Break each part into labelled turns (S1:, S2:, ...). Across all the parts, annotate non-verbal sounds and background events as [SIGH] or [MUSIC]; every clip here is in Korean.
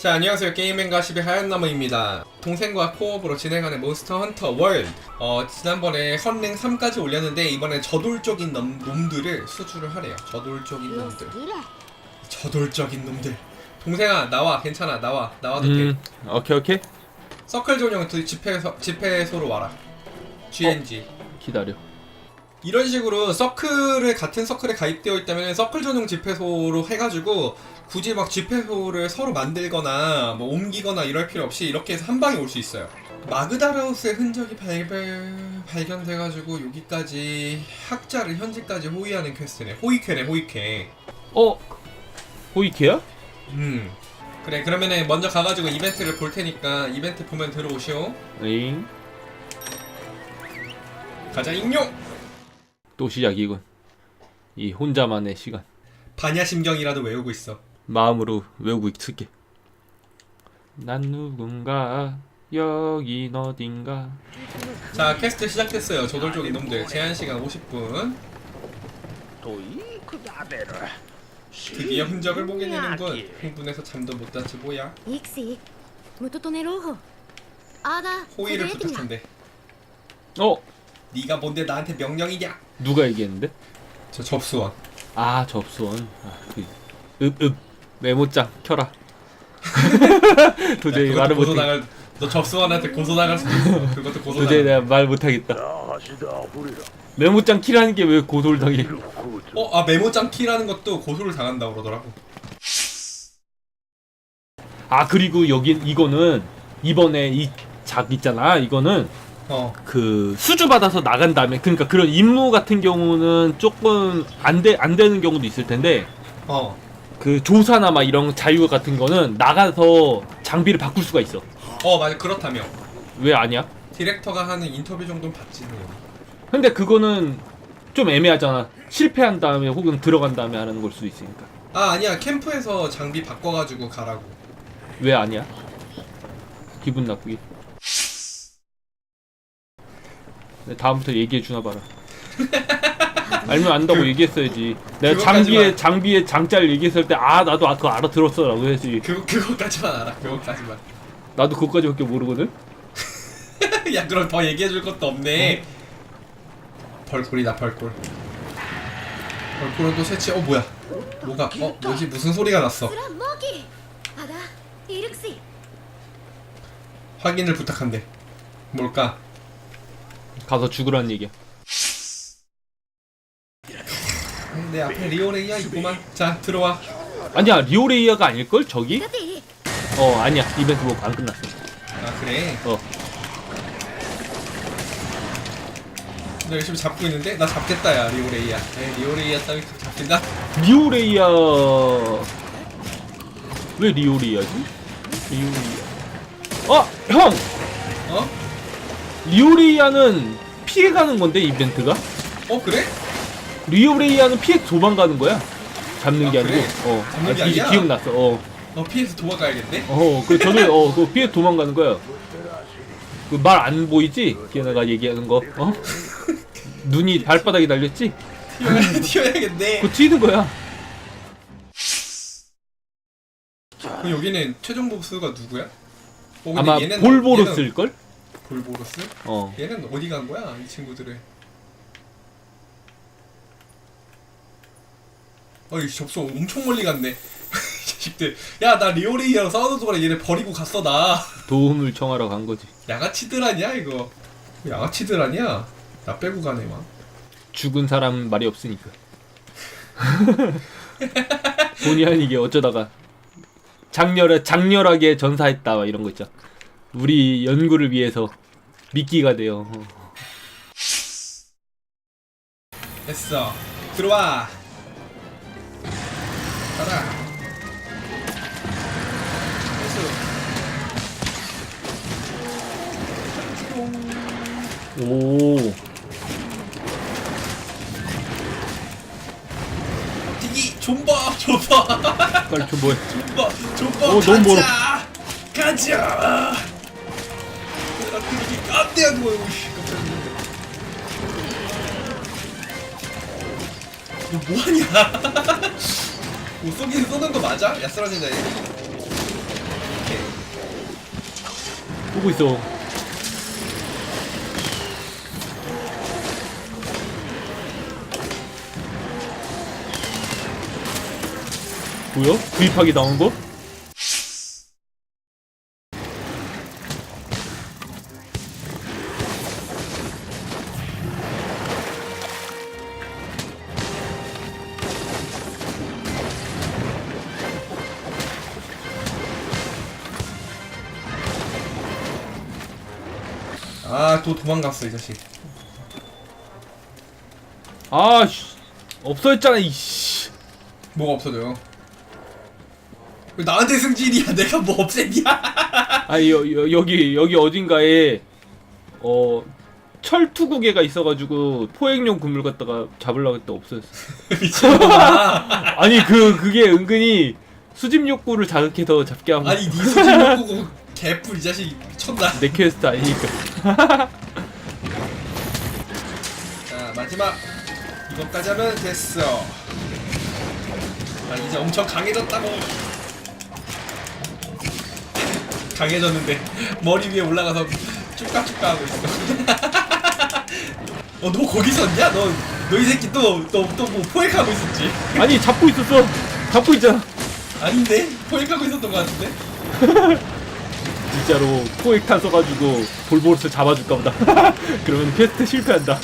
S1: 자 안녕하세요. 10의 하얀나무입니다. 동생과 코업으로 진행하는 몬스터 헌터 월드. 어 지난번에 헌랭 3까지 올렸는데 이번에 저돌적인 놈, 놈들을 수주를 하래요. 저돌적인 놈들. 저돌적인 놈들. 동생아 나와. 괜찮아. 나와. 나와도 돼.
S2: 음, 오케이 오케이.
S1: 서클 전용 두 집회소, 집회소로 와라. GNG
S2: 기다려.
S1: 이런 식으로 서클을 같은 서클에 가입되어 있다면 서클 전용 집회소로 해가지고 굳이 막 집회소를 서로 만들거나 뭐 옮기거나 이럴 필요 없이 이렇게 해서 한 방에 올 수 있어요. 마그다라우스의 흔적이 발견 발견돼가지고 여기까지 학자를 현지까지 호위하는 퀘스트네. 호위캐네 호위캐.
S2: 어, 호이케야?
S1: 음. 그래 그러면은 먼저 가가지고 이벤트를 볼 테니까 이벤트 보면 들어오시오.
S2: 잉.
S1: 가자 익룡.
S2: 또 시작이군. 이 혼자만의 시간.
S1: 반야심경이라도 외우고 있어.
S2: 마음으로 외우고 있을게. 난 누군가 여긴 어딘가.
S1: 자 퀘스트 시작됐어요. 저돌적인 놈들 제한 시간 50분.
S3: といくだべる
S1: 드디어 흔적을 보게 되는군. 흥분해서 잠도 못 잤지 뭐야.
S4: イクシームトトネローホあーだ
S1: 호의를
S4: それできな
S1: 부탁한대.
S2: 어,
S1: 네가 뭔데 나한테 명령이냐?
S2: 누가 얘기했는데?
S1: 저 접수원.
S2: 아 접수원. 아, 그, 읍, 읍. 메모장 켜라. [LAUGHS] 도저히 말을
S1: 못. 고소당할 너 접수원한테 고소당할 수도 있어. 그것도 고소당.
S2: 도저히 내가 말 못하겠다. 메모장 키라는 게 왜 고소를 당해?
S1: 어, 아 메모장 키라는 것도 고소를 당한다 그러더라고.
S2: 아 그리고 여긴 이거는 이번에 이 작 있잖아. 이거는
S1: 어,
S2: 그 수주 받아서 나간 다음에 그러니까 그런 임무 같은 경우는 조금 안돼안 되는 경우도 있을 텐데
S1: 어.
S2: 그 조사나 막 이런 자유 같은 거는 나가서 장비를 바꿀 수가 있어.
S1: 어, 맞아. 그렇다며.
S2: 왜 아니야?
S1: 디렉터가 하는 인터뷰 정도는 봤지. 뭐.
S2: 근데 그거는 좀 애매하잖아. 실패한 다음에 혹은 들어간 다음에 하는 걸 수도 있으니까.
S1: 아, 아니야. 캠프에서 장비 바꿔가지고 가라고.
S2: 왜 아니야? 기분 나쁘게. 네, 네, 다음부터 얘기해 주나 봐라. [LAUGHS] 알면 안다고 그 얘기했어야지. 내가 장비에 장비에 장자를 얘기했을 때 아 나도 아, 그거 알아들었어라고 해야지.
S1: 그 그거까지만 알아. 그거까지만.
S2: 나도 그거까지밖에 모르거든. [LAUGHS]
S1: 야 그럼 더 얘기해줄 것도 없네. 어? 벌꿀이다 벌꿀. 벌꿀은 새치. 어 뭐야? 뭐가? 어 뭐지? 무슨 소리가 났어? 확인을 부탁한대. 뭘까?
S2: 가서 죽으란 얘기야.
S1: 내 앞에 리오레이야 있구만. 자 들어와.
S2: 아니야 리오레이아가 아닐걸 저기? 어 아니야 이벤트 워크 안 끝났어.
S1: 아 그래.
S2: 어.
S1: 너 열심히 잡고 있는데 나 잡겠다 야 리오레이야. 에, 네, 리오레이야 따위 잡힌다.
S2: 리오레이아 왜 리오레이아지? 리오레이아. 아 형!
S1: 어?
S2: 리오레이아는 피해가는 건데 이벤트가?
S1: 어 그래?
S2: 리오레이아는 피해 도망가는 거야. 잡는 게
S1: 아,
S2: 아니고.
S1: 그래?
S2: 어.
S1: 잡는 게
S2: 아, 이제
S1: 아니야?
S2: 기억났어. 어.
S1: 어 피해서 도망가야겠네.
S2: 어. 그 저는 어, 그 피해 도망가는 거야. 그 말 안 보이지? 걔네가 얘기하는 거. 어? [LAUGHS] 눈이 발바닥에 달렸지?
S1: 튀어야 튀어야겠네.
S2: 그거 튀는 거야.
S1: 그럼 여기는 최종 보스가 누구야? 어, 근데
S2: 아마
S1: 얘는-
S2: 볼보로스일 걸?
S1: 얘는 볼보로스?
S2: 어.
S1: 얘는 어디 간 거야 이 친구들은? 어이 접수 엄청 멀리 갔네. [LAUGHS] 이 자식들. 야 나 리오레이랑 싸우는 동안에 얘네 버리고 갔어 나.
S2: 도움을 청하러 간 거지.
S1: 양아치들 아니야 이거 양아치들 아니야 나 빼고 가네 막
S2: 죽은 사람 말이 없으니까. [LAUGHS] 본의 아니게 어쩌다가 장렬해 장렬하게 전사했다 막 이런 거 있죠. 우리 연구를 위해서 미끼가 돼요. 어.
S1: 됐어 들어와 가라
S2: 오.
S1: 디기 존버 존버
S2: 빨리 좀 뭐해?
S1: 존버 존버
S2: 어, 너무 멀어.
S1: 가자 디기 깜대야 그거 씨, 깜짝이야. 너 뭐하냐 [LAUGHS] 뭐 쏘긴 쏘는 거 맞아? 야 쓰러진다 얘
S2: 쏘고 있어. 뭐야? 구입하기 나온 거?
S1: 아 또 도망갔어 이 자식
S2: 아, 씨. 없어졌잖아, 이씨.
S1: 뭐가 없어져요 왜 나한테 승진이야 [LAUGHS] 내가 뭐 없앴냐
S2: 아니, 여, 여, 여기, 여기 어딘가에, 어, 철투구개가 있어가지고, 포획용 그물 갖다가 잡으려고 했다 없어졌어. [LAUGHS]
S1: 미친놈아 [LAUGHS]
S2: 아니, 그, 그게 은근히 수집 욕구를 자극해서 잡게 하고.
S1: 아니 니 수지 못 보고 개뿔 이 자식 미쳤나
S2: 내 퀘스트 아니니까.
S1: 자 마지막 이것까지 하면 됐어 아 이제 엄청 강해졌다고 강해졌는데 머리 위에 올라가서 쭈까쭈까 하고 있어 [LAUGHS] 어너 거기 있었냐? 너너 이 새끼 또또또뭐 포획하고 있었지?
S2: 아니, 잡고 있었어. 잡고 있잖아.
S1: 아닌데? 포획하고 있었던 것 같은데? [LAUGHS]
S2: 진짜로 포획탄 써가지고 볼보로스 잡아줄까 보다. [LAUGHS] 그러면 퀘스트 실패한다.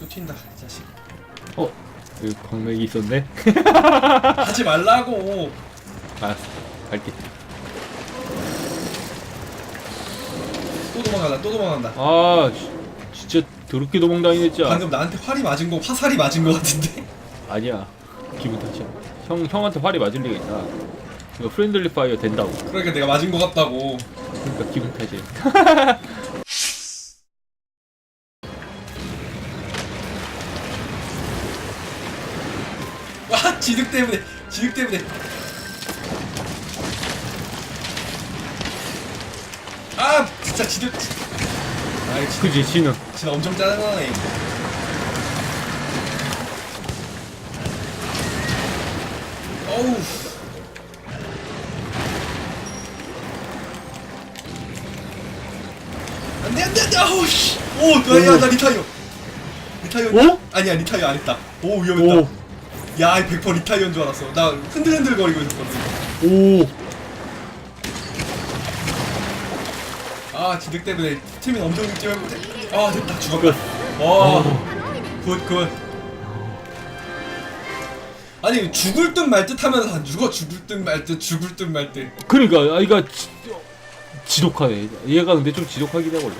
S1: 또 튄다 이 자식
S2: 어? 여기 광맥이 있었네? [LAUGHS]
S1: 하지 말라고
S2: 알았어. 갈게.
S1: 또 도망간다 또 도망간다
S2: 아, 씨, 진짜 더럽게 도망다니네, 진짜.
S1: 방금 나한테 활이 맞은 거 화살이 맞은 거 같은데?
S2: 아니야. 기분 탓이야. 형, 형한테 활이 맞을 리가 있나. 이거 프렌들리 파이어 된다고.
S1: 그러니까 내가 맞은 거 같다고
S2: 그러니까 기분 탓이야.
S1: 와 [LAUGHS] 지득 때문에 지득 때문에 아 진짜 지득 아이 진짜,
S2: 그지, 지는.
S1: 진짜 엄청 짜증나네 어우 아우 씨오야나 리타이어 리타이어
S2: 어?
S1: 아니야 리타이어 안 했다 오 위험했다
S2: 오,
S1: 야, 이100% 리타이어인 줄 알았어. 나 흔들흔들 거리고 있었거든.
S2: 오.
S1: 아, 지득 때문에 팀이 엄청 해보자. 아, 됐다. 죽었다. 와, 굿, 굿. 아니, 죽을 듯 말 듯 하면서 안 죽어. 죽을 듯 말 듯, 죽을 듯 말 듯.
S2: 그러니까, 아, 이거 지, 지독하네. 얘가 근데 좀 지독하긴 해, 원래.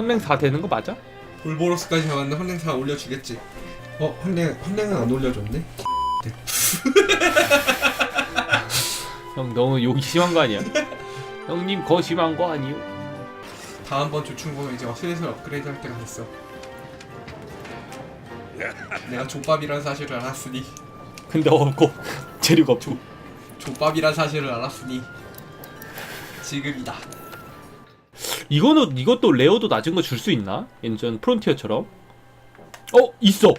S2: 헌맹 4 되는 거 맞아?
S1: 볼보로스까지 잡았는데 헌랭사 올려주겠지. 어, 헌랭, 헌랭은 안 올려줬네? [LAUGHS]
S2: 형, 너무 욕이 심한 거 아니야? 형님, 거 심한 거 아니요?
S1: 다음번 주충고는 이제 슬슬 업그레이드 할 때가 됐어. 내가 족밥이란 사실을 알았으니.
S2: 근데 없고, 재료가 없고.
S1: 족밥이란 사실을 알았으니 지금이다.
S2: 이거는 이것도 레어도 낮은 거 줄 수 있나? 예전 프론티어처럼? 어 있어.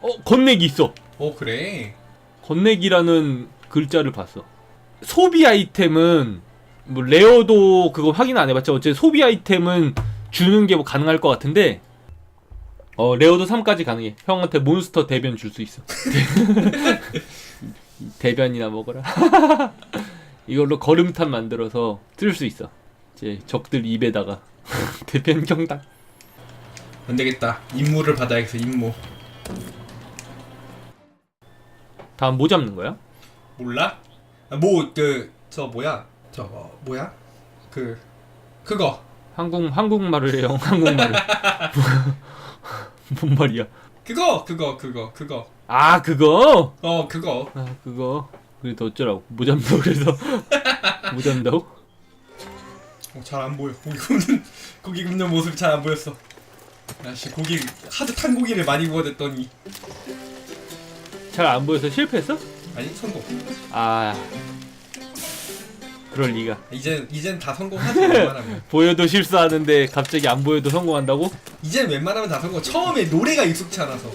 S2: 어 건네기 있어.
S1: 어 그래.
S2: 건네기라는 글자를 봤어. 소비 아이템은 뭐 레어도 그거 확인 안 해봤죠. 어째 소비 아이템은 주는 게 뭐 가능할 것 같은데. 어 레어도 3까지 가능해. 형한테 몬스터 대변 줄 수 있어. [LAUGHS] 대변이나 먹어라. [LAUGHS] 이걸로 걸음탄 만들어서 쓸 수 있어. 이제 적들 입에다가 [LAUGHS] 대변 경당.
S1: 안 되겠다. 임무를 받아야겠어. 임무.
S2: 다음 뭐 잡는 거야?
S1: 몰라? 뭐 그 저 뭐야? 저거 뭐야? 그 그거
S2: 한국 한국말을 해요. [LAUGHS] 한국말을. 뭔 말이야?
S1: 그거 그거 그거 그거
S2: 아 그거?
S1: 어 그거
S2: 아 그거. 그래도 어쩌라고 뭐 잡는다고 그래서 [LAUGHS] 뭐 잡는다고?
S1: 어, 잘안 보여. 고기 굽는 [LAUGHS] 고기 굽는 모습이 잘 안 보였어. 야씨 고기 하도 탄 고기를 많이 구워댔더니
S2: 잘 안 보여서 실패했어?
S1: 아니 성공.
S2: 아 그럴 리가.
S1: 이젠 이젠 다 성공하지 웬만하면. [LAUGHS]
S2: 보여도 실수하는데 갑자기 안 보여도 성공한다고?
S1: 이젠 웬만하면 다 성공. 처음에 노래가 익숙치 않아서.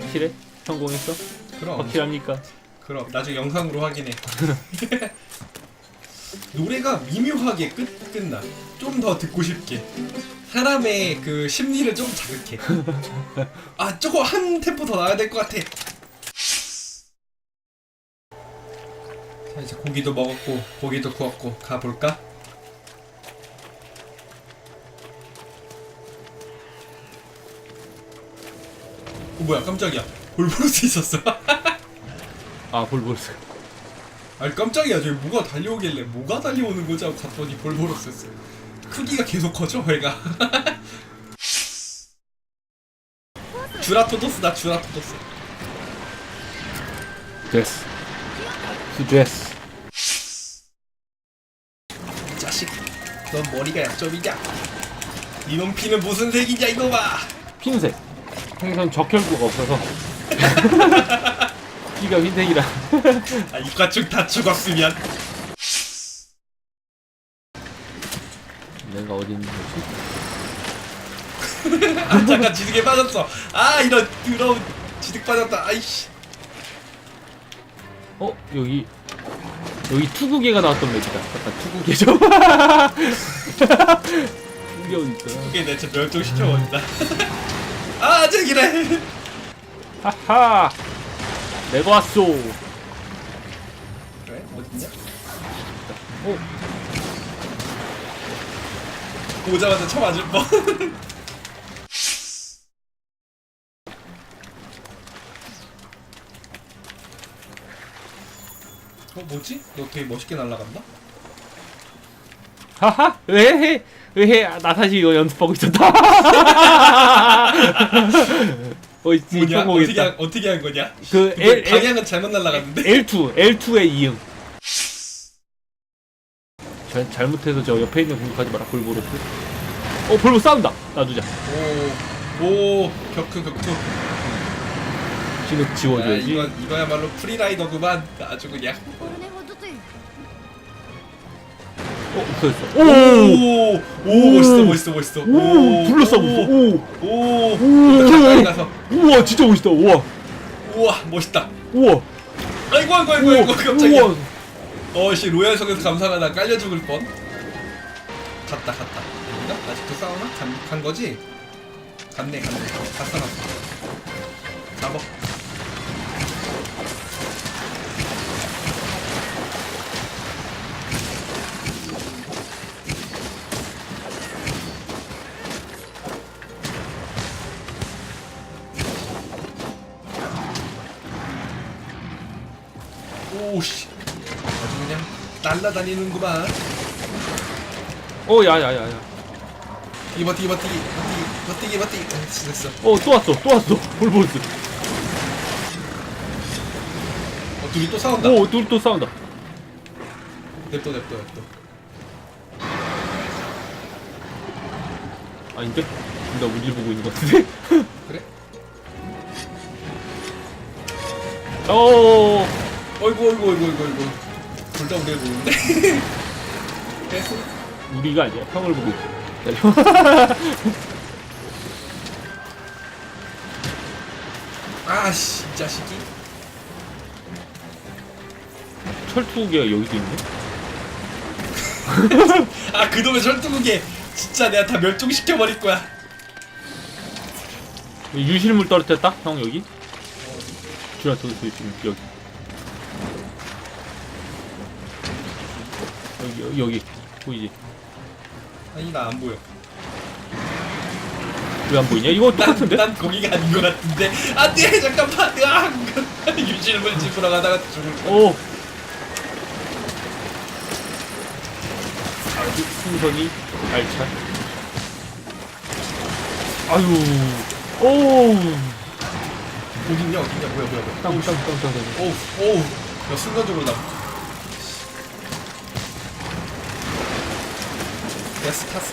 S2: 확실해? 성공했어?
S1: 그럼
S2: 확실합니까?
S1: 그럼 나중에 영상으로 확인해. [LAUGHS] 노래가 미묘하게 끝 끝나. 좀 더 듣고 싶게. 사람의 그 심리를 좀 자극해. 아 저거 한 템포 더 나야 될 것 같아. 자 이제 고기도 먹었고 고기도 구웠고 가볼까? 어, 뭐야 깜짝이야 볼보로스 있었어 [LAUGHS]
S2: 아 볼보르스
S1: 아니 깜짝이야. 저기 뭐가 달려오길래 뭐가 달려오는 거지 하고 갔더니 볼보로스였어 크기가 계속 커져 얘가. [LAUGHS] 주라토도스다 주라토도스.
S2: 됐어
S1: 이 자식 넌 머리가 약점이냐? 이놈 피는 무슨 색이냐 봐
S2: 흰색. 생선 적혈구가 없어서 [LAUGHS] 피가 흰색이라.
S1: 아, 이과축 다 죽었으면.
S2: 내가 어디 있는 거지?
S1: 아 잠깐 지득에 빠졌어. 아 이런 더러운 지득 빠졌다. 아이씨.
S2: 어 여기 여기 투구개가 나왔던 맵이다. 아까 투구개죠 투구개 어디 있어
S1: 이게 대체 멸종시켜버린다. [LAUGHS] 아 저기래.
S2: 하하 내가 왔소.
S1: 그래? 어딨냐?
S2: 어.
S1: 오자마자 쳐 맞을 뻔. [LAUGHS] 어 뭐지? 너 되게 멋있게 날아간다?
S2: 하하? 왜해 왜해 아, 나 사실 이거 연습하고 있었다 [LAUGHS] [LAUGHS] 어,
S1: 뭐냐? 어떻게 한, 어떻게 한 거냐?
S2: 그 L,
S1: 방향은 잘못 날라갔는데.
S2: L2 L2의 이응. 잘, 잘못해서 저 옆에 있는 공격하지 마라, 골고루. 어, 골고 싸운다! 놔두자.
S1: 오, 오, 격투, 격투. 신욱
S2: 지워줘야지.
S1: 이건 이거야말로 프리라이더구만. 아주 그냥.
S2: 어 없어졌어. 오!
S1: 오, 오, 멋있어 멋있어 멋있어.
S2: 오! 둘러싸고 있어. 오!
S1: 오,
S2: 오!
S1: 가까이 가서.
S2: 우와 진짜 멋있다. 우와.
S1: 우와 멋있다.
S2: 우와.
S1: 아이고 아이고 아이고 아이고 깜짝이야
S2: 우와.
S1: 어씨 로얄 성에서 감사하다 깔려 죽을 뻔. 갔다 갔다. 아닌가? 아직도 싸우나? 간, 간 거지? 갔네 갔네. 갔어 갔어 잡어 그냥 날라다니는구만.
S2: 어 야야야야.
S1: 버티기 버티기 버티기 버티기 버티기 버티기 됐어 됐어.
S2: 어또 왔어 또 왔어. [LAUGHS] 볼보르스.
S1: 어 둘이 또 싸운다.
S2: 오둘 또 싸운다.
S1: 냅둬 냅둬 냅둬.
S2: 아닌데? 나 우리를 보고 있는 것 같은데? [LAUGHS]
S1: 그래?
S2: 어.
S1: 어이구 어이구 어이구 어이구 어이구 둘다 우리를 보는데 됐어
S2: 우리가 아니야 형을 보고 있어.
S1: 아씨 이 자식이.
S2: 철투기가 여기도 있네? [LAUGHS]
S1: 아 그놈의 철두국에 진짜 내가 다 멸종시켜버릴 거야.
S2: 유실물 떨어뜨렸다? 형 여기? 주라토스 지금 여기 여기 여기 보이지?
S1: 아니 나 안 보여.
S2: 왜 안 보이냐? 이거
S1: 난,
S2: 똑같은데?
S1: 난 거기가 아닌 것 같은데. 안돼 잠깐만. 으악 [LAUGHS] 유실물 집으러 가다가 죽을 거
S2: 오! 아주 풍선이 알찬 아유. 오우
S1: 어딨냐 어딨냐? 뭐야 뭐야 뭐야.
S2: 땅 땅 땅 땅 땅.
S1: 오우 오우 야 순간적으로 나 타스 타스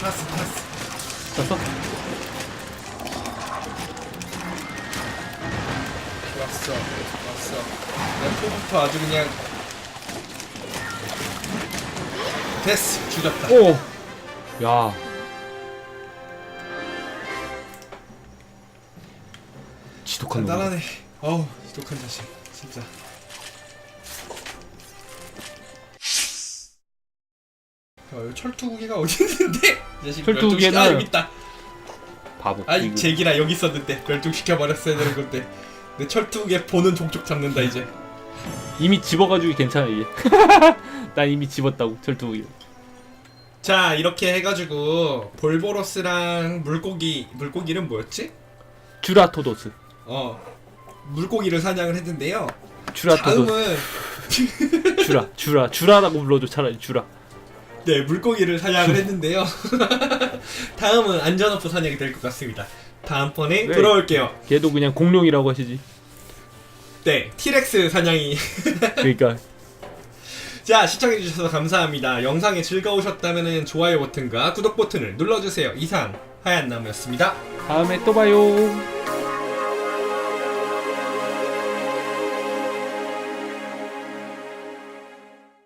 S1: 타스 타스
S2: 땄어?
S1: 왔어 왔어. 내 포부터 아주 그냥 됐어. 죽였다.
S2: 오! 야. 지독한 놈
S1: 간단하네. 어우 지독한 자식. 진짜. 철투기가 어디 있는데? [LAUGHS] 이 자식
S2: 철투기는-
S1: 멸종시- 아 여기 있다.
S2: 바보.
S1: 아이
S2: 이거.
S1: 제기라 여기 있었는데 멸종시켜 버렸어야 되는 건데. 내 철투기에 보는 족족 잡는다 이제.
S2: 이미 집어가지고 괜찮아 이게. [LAUGHS] 난 이미 집었다고 철두기.
S1: 자 이렇게 해가지고 볼보로스랑 물고기 물고기는 뭐였지?
S2: 주라토도스.
S1: 어 물고기를 사냥을 했는데요.
S2: 주라토도스.
S1: 다음은 [LAUGHS]
S2: 주라. 주라. 주라라고 불러줘 차라리 주라.
S1: 네 물고기를 사냥을 했는데요. [LAUGHS] 다음은 안전어프 사냥이 될 것 같습니다. 다음번에
S2: 네.
S1: 돌아올게요.
S2: 걔도 그냥 공룡이라고 하시지.
S1: 네 티렉스 사냥이
S2: 그러니까 [LAUGHS]
S1: 자 시청해주셔서 감사합니다. 영상이 즐거우셨다면 좋아요 버튼과 구독 버튼을 눌러주세요. 이상 하얀 나무였습니다.
S2: 다음에 또 봐요.